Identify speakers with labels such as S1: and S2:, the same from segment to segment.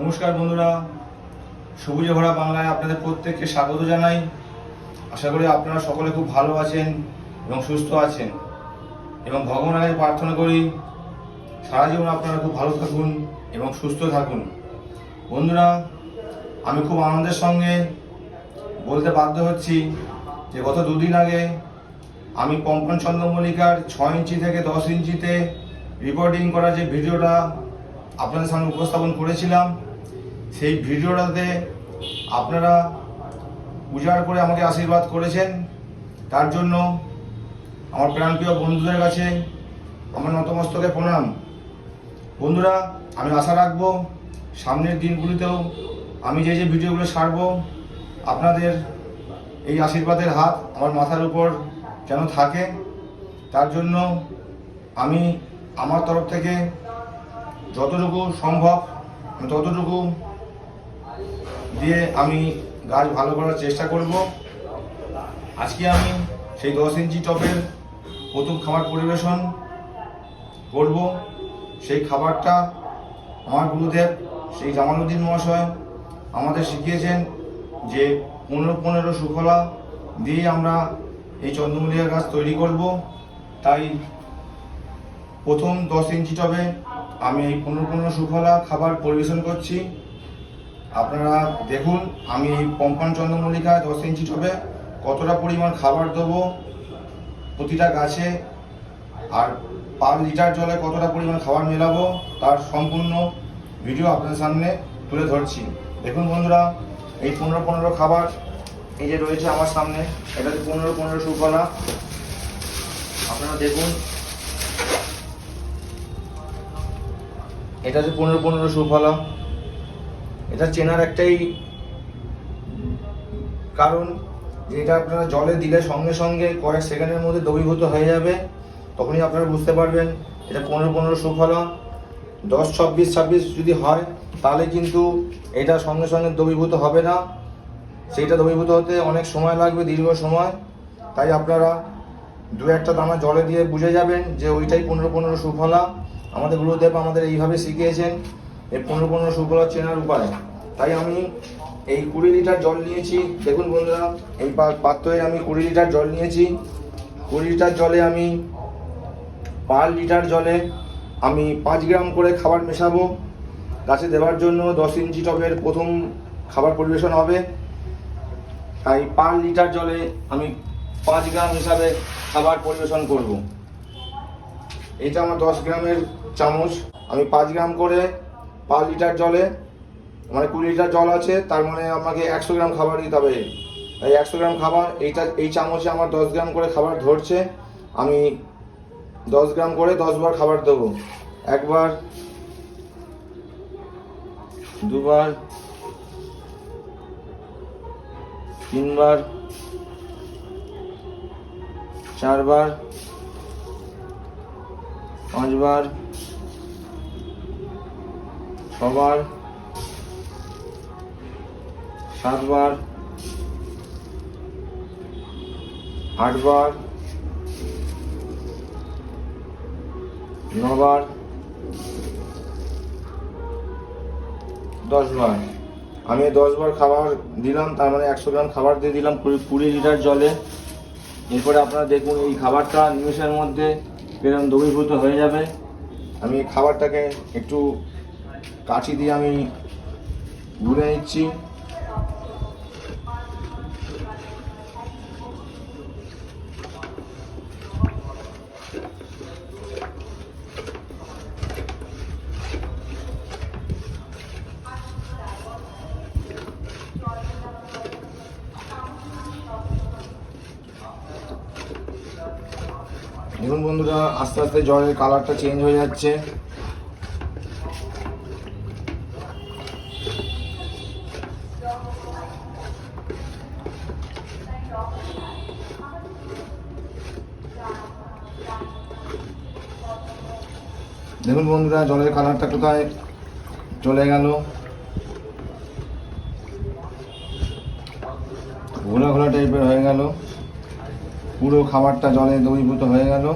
S1: নমস্কার বন্ধুরা। সবুজে ভরা বাংলায় আপনাদের প্রত্যেককে স্বাগত জানাই। আশা করি আপনারা সকলে খুব ভালো আছেন এবং সুস্থ আছেন। এবং ভগবানের কাছে প্রার্থনা করি, সারা জীবন আপনারা খুব ভালো থাকুন এবং সুস্থ থাকুন। বন্ধুরা, আমি খুব আনন্দের সঙ্গে বলতে বাধ্য হচ্ছি যে গত দুদিন আগে আমি পম্পন চন্দ্রমল্লিকার ছয় ইঞ্চি থেকে দশ ইঞ্চিতে রিপোর্টিং করা যে ভিডিওটা আপনাদের সামনে উপস্থাপন করেছিলাম সেই ভিডিওটাতে আপনারা উজাড় করে আমাকে আশীর্বাদ করেছেন। তার জন্য আমার প্রাণপ্রিয় বন্ধুদের কাছে আমার নতমস্তকে প্রণাম। বন্ধুরা, আমি আশা রাখব সামনের দিনগুলিতেও আমি যে যে ভিডিওগুলো ছাড়বো আপনাদের এই আশীর্বাদের হাত আমার মাথার উপর যেন থাকে। তার জন্য আমি আমার তরফ থেকে যতটুকু সম্ভব ততটুকু দিয়ে আমি গাছ ভালো করার চেষ্টা করব। আজকে আমি সেই দশ ইঞ্চি টপের প্রথম খাবার পরিবেশন করব। সেই খাবারটা আমার গুরুদেব সেই জামালউদ্দিন মহাশয় আমাদের শিখিয়েছেন যে পনেরো পনেরো সুফলা দিয়ে আমরা এই চন্দ্রমল্লিকা গাছ তৈরি করব। তাই প্রথম দশ ইঞ্চি টবে আমি এই পনেরো পনেরো সুফলা খাবার পরিবেশন করছি। আপনারা দেখুন, আমি পম্পান চন্দ্রমল্লিকা দশ ইঞ্চি টবে কতটা পরিমাণ খাবার দেবো প্রতিটা গাছে, আর পার লিটার জলে কতটা পরিমাণ খাবার মেলাবো তার সম্পূর্ণ ভিডিও আপনাদের সামনে তুলে ধরছি। দেখুন বন্ধুরা, এই পনেরো পনেরো খাবার এই যে রয়েছে আমার সামনে, এটা হচ্ছে পনেরো পনেরো সুফলা আপনারা দেখুন, এটা হচ্ছে পনেরো পনেরো সুফলা এটা চেনার একটাই কারণ যে এটা আপনারা জলে দিলে সঙ্গে সঙ্গে কয়েক সেকেন্ডের মধ্যে দ্রবীভূত হয়ে যাবে, তখনই আপনারা বুঝতে পারবেন এটা পনেরো পনেরো সুফলা দশ, ছাব্বিশ ছাব্বিশ যদি হয়, তাহলে কিন্তু এটা সঙ্গে সঙ্গে দ্রবীভূত হবে না। সেইটা দ্রবীভূত হতে অনেক সময় লাগবে, দীর্ঘ সময়। তাই আপনারা দু একটা দানা জলে দিয়ে বুঝে যাবেন যে ওইটাই পনেরো পনেরো সুফলা। আমাদের গুরুদেব আমাদের এইভাবে শিখিয়েছেন এই পনেরো পনেরো সুফলা চেনার উপায়। তাই আমি এই কুড়ি লিটার জল নিয়েছি। দেখুন বন্ধুরা, এই পাত্রে আমি কুড়ি লিটার জল নিয়েছি। কুড়ি লিটার জলে আমি পার লিটার জলে আমি পাঁচ গ্রাম করে খাবার মেশাবো। গাছে দেওয়ার জন্য দশ ইঞ্চি টবের প্রথম খাবার পরিবেশন হবে। তাই পার লিটার জলে আমি পাঁচ গ্রাম হিসাবে খাবার পরিবেশন করব। এটা আমার দশ গ্রামের চামচ। আমি পাঁচ গ্রাম করে পার লিটার জলে মানে কুড়ি লিটার জল আছে, তার মানে আমাকে একশো গ্রাম খাবার দিতে হবে। এই একশো গ্রাম খাবার, এইটা, এই চামচে আমার দশ গ্রাম করে খাবার ধরছে, আমি দশ গ্রাম করে দশ বার খাবার দেবো। একবার, দুবার, তিনবার, চারবার, পাঁচবার, ছবার সাতবার, আটবার, নবার, দশবার। আমি দশবার খাবার দিলাম, তার মানে একশো গ্রাম খাবার দিয়ে দিলাম কুড়ি লিটার জলে। এরপরে আপনারা দেখুন এই খাবারটা নিমেষের মধ্যে এরকম দ্রবীভূত হয়ে যাবে। আমি খাবারটাকে একটু কাঠি দিয়ে আমি ঘুরে নিচ্ছি। দেখুন বন্ধুরা, আস্তে আস্তে জলের কালারটা চেঞ্জ হয়ে যাচ্ছে। দেখুন বন্ধুরা, জলের কালারটা কোথায়? চলে গেল। ঘোলা ঘোলা টাইপের হয়ে গেল। পুরো খাবারটা জলে দ্রবীভূত হয়ে গেল।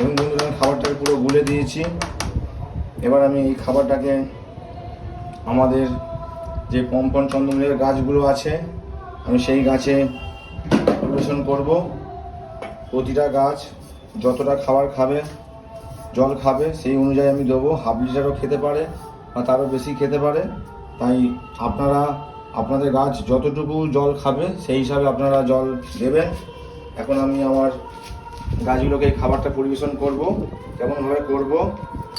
S1: এবং বন্ধুরা খাবারটাকে পুরো গুলে দিয়েছি। এবার আমি এই খাবারটাকে আমাদের যে পম্পন চন্দ্রমূলের গাছগুলো আছে, আমি সেই গাছে পরিবেশন করব। প্রতিটা গাছ যতটা খাবার খাবে, জল খাবে, সেই অনুযায়ী আমি দেবো। হাফ লিটারও খেতে পারে বা তারও বেশি খেতে পারে। তাই আপনারা, আপনাদের গাছ যতটুকু জল খাবে, সেই হিসাবে আপনারা জল দেবেন। এখন আমি আমার গাছগুলোকে এই খাবারটা পরিবেশন করব। কেমনভাবে করব,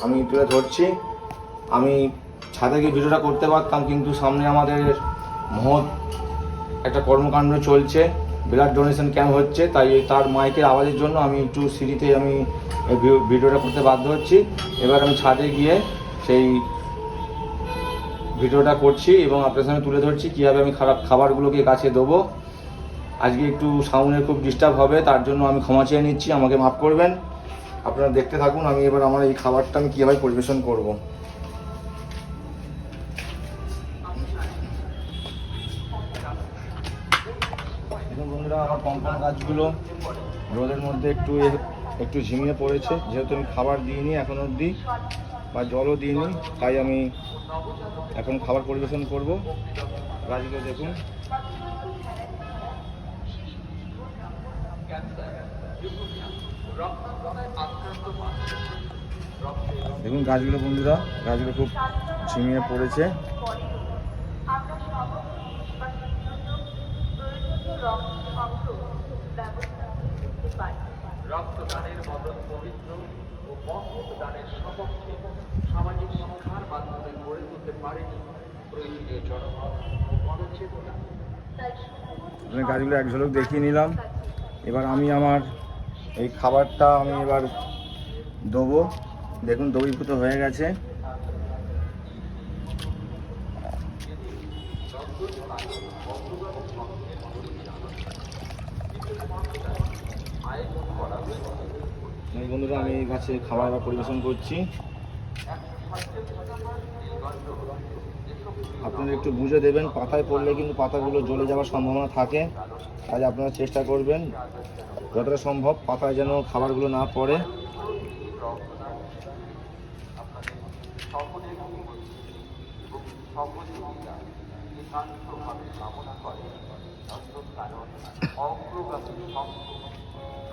S1: আমি তুলে ধরছি। আমি ছাদে গিয়ে ভিডিওটা করতে পারতাম, কিন্তু সামনে আমাদের মহৎ একটা কর্মকাণ্ড চলছে। ব্লাড ডোনেশন ক্যাম্প হচ্ছে, তাই তার মাইকের আওয়াজের জন্য আমি একটু সিঁড়িতে আমি ভিডিওটা করতে বাধ্য হচ্ছি। এবার আমি ছাদে গিয়ে সেই ভিডিওটা করছি এবং আপনার সামনে তুলে ধরছি, কীভাবে আমি খারাপ খাবারগুলোকে গাছে দেবো। আজকে একটু সাউন্ডের খুব ডিস্টার্ব হবে, তার জন্য আমি ক্ষমা চেয়ে নিচ্ছি, আমাকে মাফ করবেন। আপনারা দেখতে থাকুন, আমি এবার আমার এই খাবারটা আমি কীভাবে পরিবেশন করব। আমার গাছগুলো রোদের মধ্যে একটু একটু ঝিমিয়ে পড়েছে। যেহেতু আমি খাবার দিইনি এখন অবধি, বা জলও দিইনি, তাই আমি এখন খাবার পরিবেশন করব। গাছগুলো দেখুন। দেখুন গাছগুলো বন্ধুরা, গাছগুলো খুব ঝিমিয়ে পড়েছে
S2: আমরা সমস্ত দেশবাসীর জন্য প্রয়োজনীয় রক্ত সংগ্রহ ব্যবস্থা করতে পারি
S3: রক্তদানের মতন পবিত্র ও মহৎ দানের সপক্ষে সামাজিক শিক্ষার মাধ্যমে গড়ে তুলতে পারেনি প্রয়োজনীয় জনমত ও
S1: গাছগুলো এক ঝলক দেখিয়ে নিলাম। এবার আমি আমার এই খাবারটা আমি এবার দেবো। দেখুন দ্রবীভূত হয়ে গেছে। বন্ধুরা, আমি গাছে খাবার এবার পরিবেশন করছি। আপনারা একটু বুঝে দেবেন, পাতায় পড়লে কিন্তু পাতাগুলো জ্বলে যাওয়ার সম্ভাবনা থাকে। তাই আপনারা চেষ্টা করবেন, যতটা সম্ভব পাতায় যেন খাবারগুলো না পড়ে।
S3: অগ্রগামী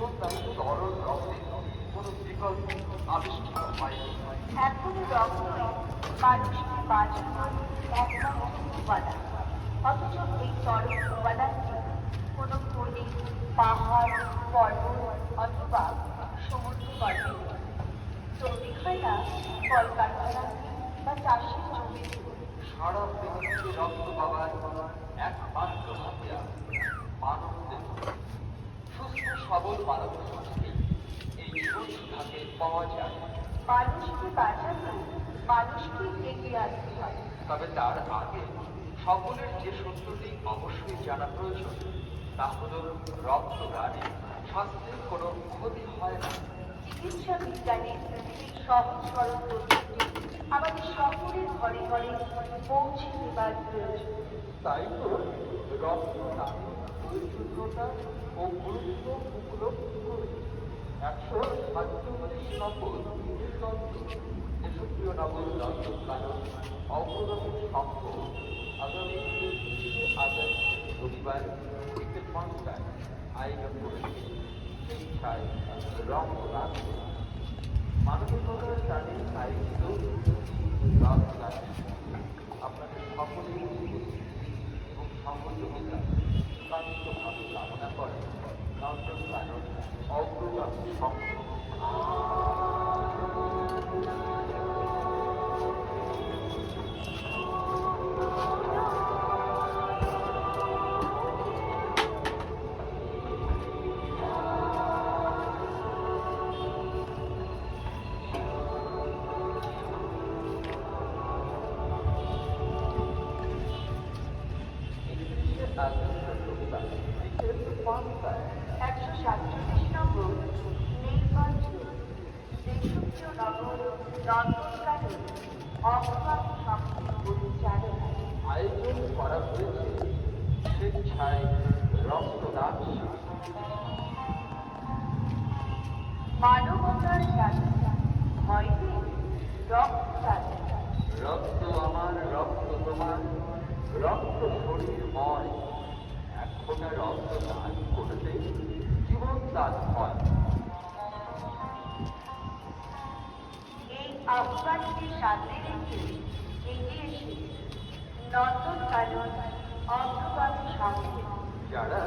S3: তরল রক্তে
S2: মানুষকে বাঁচানোর একমাত্র উপাদান অথচ এই তরল উপাদানটি কোনো খনি পাহাড় পর্বত অথবা সমুদ্র গর্ভে হয় না কলকারখানা বা চাষের জমিতে
S3: সারা পৃথিবীতে রক্ত পাওয়ার একমাত্র হাতিয়ার মানব দেহ সুস্থ সবল মানব এই জীবন থাকে পাওয়া যায়।
S2: মানুষকে বাঁচাতে মানুষকে এগিয়ে আসতে হয়।
S3: তবে তার আগে সকলের যে সত্যটি অবশ্যই জানা প্রয়োজন তা হল রক্ত রক্তদানে স্বাস্থ্যের কোনো ক্ষতি হয় না।
S2: চিকিৎসা বিজ্ঞানের এই সহজ সরল তথ্যটি আমাদের সকলের ঘরে ঘরে পৌঁছে দেবার প্রয়োজন।
S3: তাই তো রক্তদানের প্রয়োজনীয়তা ও গুরুত্ব উপলব্ধি করে একশো সাতচল্লিশ নম্বর নীলদন্ত দেশপ্রিয় নগর দন্ত কারণ অগ্রগতি সংঘ আগামী তিরিশে আগস্ট রবিবার বিকেল পাঁচটায় আয়োজন করেছে শিক্ষায় রক্তদান মানবিকতার টানে আয়োজিত আপনাদের সকলেই এবং সহযোগিতা একান্তভাবে কামনা করে। নন্দন কানন অগ্রগামী সংঘ
S2: মানবতার হয়নি
S3: রক্ত আমার রক্ত তোমার রক্ত শরীর ময়। এখন রক্ত দান করতে জীবন দান হয়।
S2: এই আহ্বানকে সামনে রেখে এগিয়ে এসে নন্দনকানন অগ্রগামী সংঘের
S3: যারা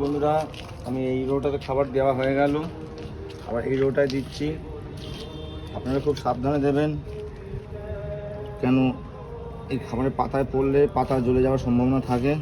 S1: বন্ধুরা, আমি এই রোটাতে খাবার দেওয়া হয়ে গেল। আবার এই রোটায় দিচ্ছি। আপনারা খুব সাবধানে দেবেন। কেন এই খাবারের পাতায় পড়লে পাতা জ্বলে যাওয়ার সম্ভাবনা থাকে।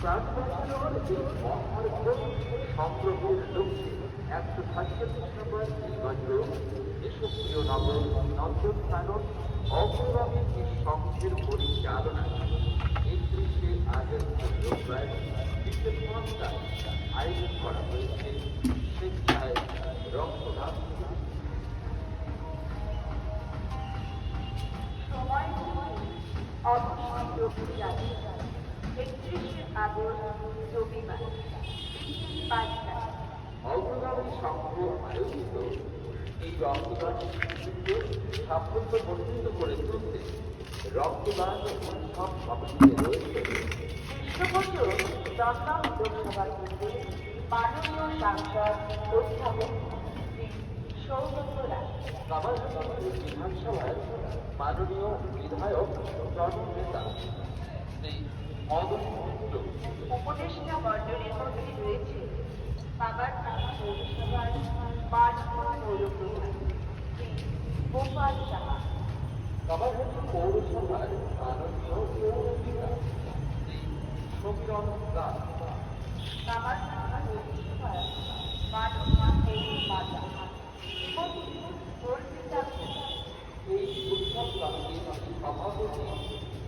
S2: প্রাণ
S3: বাঁচানোর এই মহার্ঘ সংগ্রহের লক্ষ্যে একশো সাতচল্লিশ নম্বর নির্বাচন দেশপ্রিয় নগর নন্দনকানন অগ্রগামী সংঘের পরিচালনায় একত্রিশে আগস্ট রবিবার বিকেল পাঁচটায় আয়োজন করা হয়েছে স্বেচ্ছায় রক্তদান।
S2: সময় যাবে একত্রিশে আগস্ট রবিবার বিকেল পাঁচটায়
S3: অগ্রগামী সংঘ আয়োজিত এই রক্তদান শিবিরকে সাফল্যমণ্ডিত করে তুলতে রক্তদান উৎসব কমিটিতে রয়েছে।
S2: কৃষ্ণপত্র দমদম লোকসভা কেন্দ্রের মাননীয় সাংসদ অধ্যাপক
S3: কামারহাটি মাননীয় বিধায়ক জননেতা শ্রী
S2: উপদেষ্টা মণ্ডলীর মধ্যে রয়েছে। বাগারপাড়া পৌরসভার মাননীয় পৌরপ্রধান গোপাল সাহা।
S3: কামারহাটি পৌরসভার মাননীয় পৌরপিতা সমীরণ দাস।
S2: কামারপাড়া পৌরসভার মাননীয় পৌরমাতা এবং অর্পিতা
S3: এই উৎসব সভাপতি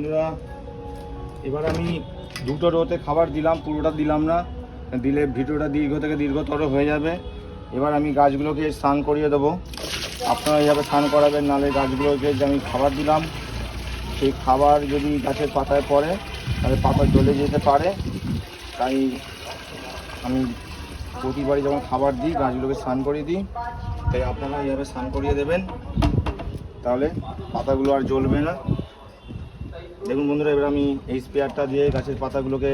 S1: বন্ধুরা, এবার আমি দুটো রোতে খাবার দিলাম, পুরোটা দিলাম না। দিলে ভিডিওটা দীর্ঘ থেকে দীর্ঘতর হয়ে যাবে। এবার আমি গাছগুলোকে স্নান করিয়ে দেবো। আপনারা এইভাবে স্নান করাবেন, নাহলে গাছগুলোকে যে আমি খাবার দিলাম, সেই খাবার যদি গাছের পাতায় পড়ে, তাহলে পাতা জ্বলে যেতে পারে। তাই আমি প্রতিবারই যখন খাবার দিই, গাছগুলোকে স্নান করিয়ে দিই। তাই আপনারা এইভাবে স্নান করিয়ে দেবেন। তাহলে পাতাগুলো আর জ্বলবে না। দেখুন বন্ধুরা, এবার আমি এই স্পেয়ারটা দিয়ে গাছের পাতাগুলোকে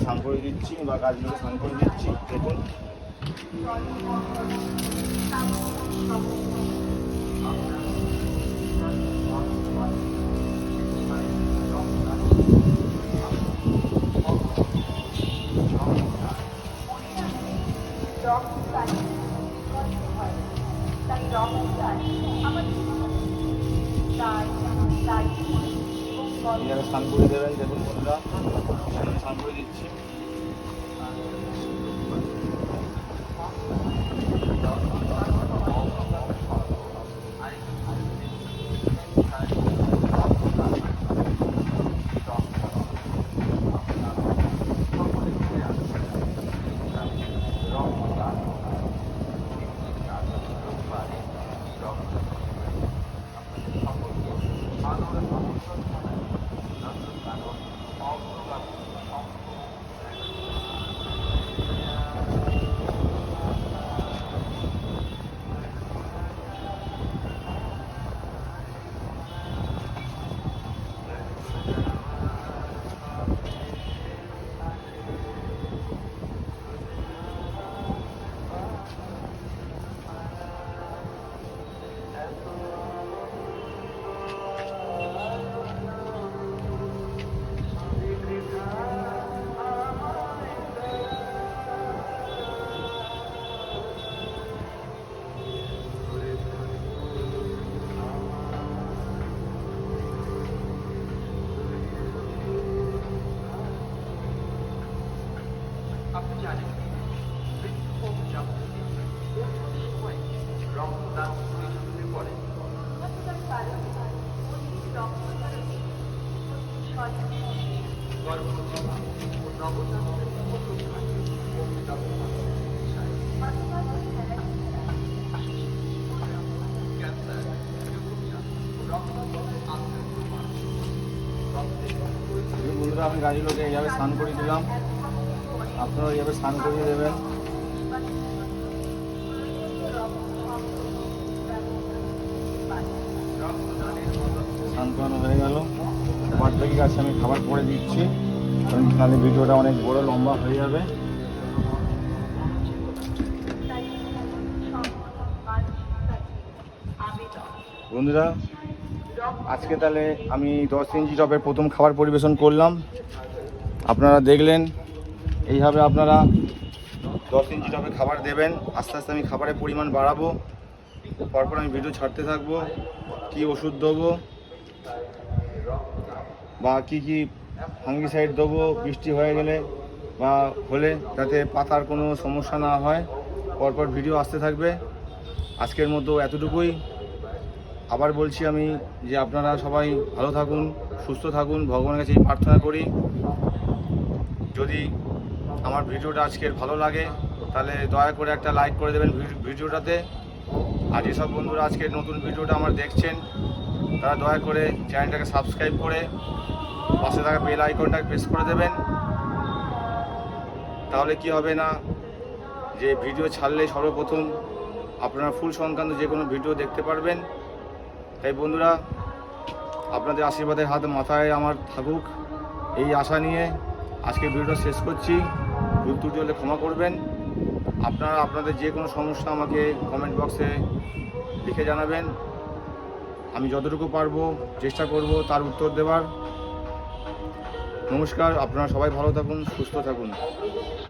S1: স্নান করে দিচ্ছি বা গাছগুলোকে স্নান করে দিচ্ছি। দেখুন। জায়গায় স্নান করে দেবেন দেখুন বন্ধুরা। স্নান করে দিচ্ছি।
S3: আপনি
S1: আমি এইভাবে স্নান করিয়ে দিলাম। আপনারা এইভাবে স্নান করিয়ে দেবেন। স্নান হয়ে গেল। আমার থেকে কাছে আমি খাবার পরে দিচ্ছি। কারণ তাহলে ভিডিওটা অনেক বড় লম্বা হয়ে যাবে। বন্ধুরা আজকে তাহলে আমি দশ ইঞ্চি টপের প্রথম খাবার পরিবেশন করলাম। আপনারা দেখলেন, এইভাবে আপনারা দশ ইঞ্চি টপে খাবার দেবেন। আস্তে আস্তে আমি খাবারের পরিমাণ বাড়াবো। পরপর আমি ভিডিও ছাড়তে থাকব, কি ওষুধ দেবো, বা কি কি ফাঙ্গিসাইড দেবো, বৃষ্টি হয়ে গেলে বা হলে যাতে পাতার কোনো সমস্যা না হয়। পরপর ভিডিও আসতে থাকবে। আজকের মতো এতটুকুই। আবার বলছি আমি যে আপনারা সবাই ভালো থাকুন, সুস্থ থাকুন, ভগবানের কাছে প্রার্থনা করি। যদি আমার ভিডিওটা আজকের ভালো লাগে, তাহলে দয়া করে একটা লাইক করে দেবেন ভিডি- ভিডিওটাতে। আর যেসব বন্ধুরা আজকের নতুন ভিডিওটা আমার দেখছেন, তারা দয়া করে চ্যানেলটাকে সাবস্ক্রাইব করে পাশে থাকা বেল আইকনটাকে প্রেস করে দেবেন। তাহলে কি হবে না যে ভিডিও ছাড়লে সর্বপ্রথম আপনারা ফুল সংক্রান্ত যে কোনো ভিডিও দেখতে পারবেন। তাই বন্ধুরা, আপনাদের আশীর্বাদের হাত মাথায় আমার থাকুক। এই আশা নিয়ে আজকে ভিডিওটা শেষ করছি। ভুল ত্রুটি হলে ক্ষমা করবেন। আপনারা, আপনাদের যে কোনো সমস্যা আমাকে কমেন্ট বক্সে লিখে জানাবেন। আমি যতটুকু পারব চেষ্টা করব তার উত্তর দেওয়ার। নমস্কার, আপনারা সবাই ভালো থাকুন, সুস্থ থাকুন।